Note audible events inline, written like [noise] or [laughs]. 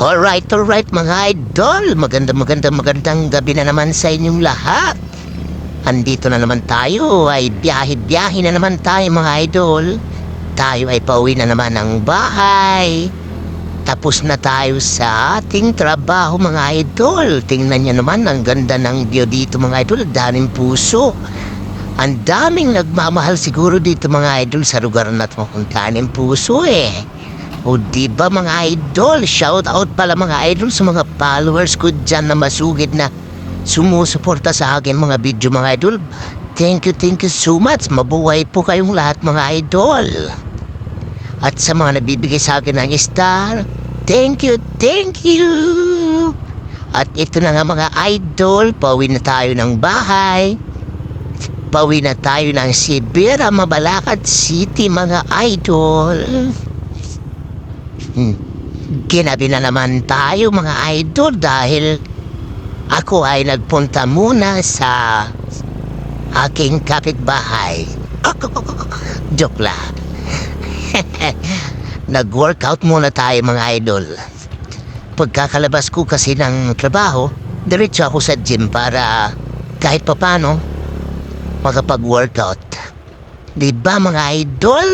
Alright, alright mga idol. Maganda, maganda, magandang gabi na naman sa inyong lahat. Andito na naman tayo, ay biyahe-biyahe na naman tayo mga idol. Tayo ay pauwi na naman ng bahay. Tapos na tayo sa ating trabaho mga idol. Tingnan niyo naman, ang ganda ng view dito mga idol. Daming puso. Ang daming nagmamahal siguro dito mga idol sa lugar na ito. Ang daming puso eh. O di ba mga idol, shout out pala mga idol sa mga followers ko dyan na masugid na sumusuporta sa akin mga video mga idol. Thank you, thank you so much. Mabuhay po kayong lahat mga idol. At sa mga nabibigay sa akin ng star, thank you, thank you. At ito na nga mga idol, pauwi na tayo ng bahay. Pauwi na tayo ng Sibera, Mabalakad City mga idol. Hmm. Ginabi na naman tayo mga idol dahil ako ay nagpunta muna sa aking kapitbahay. [laughs] Joke lang. [laughs] Nag-workout muna tayo mga idol. Pagkakalabas ko kasi ng trabaho, diretso ako sa gym para kahit papano makapag-workout. Di ba mga idol?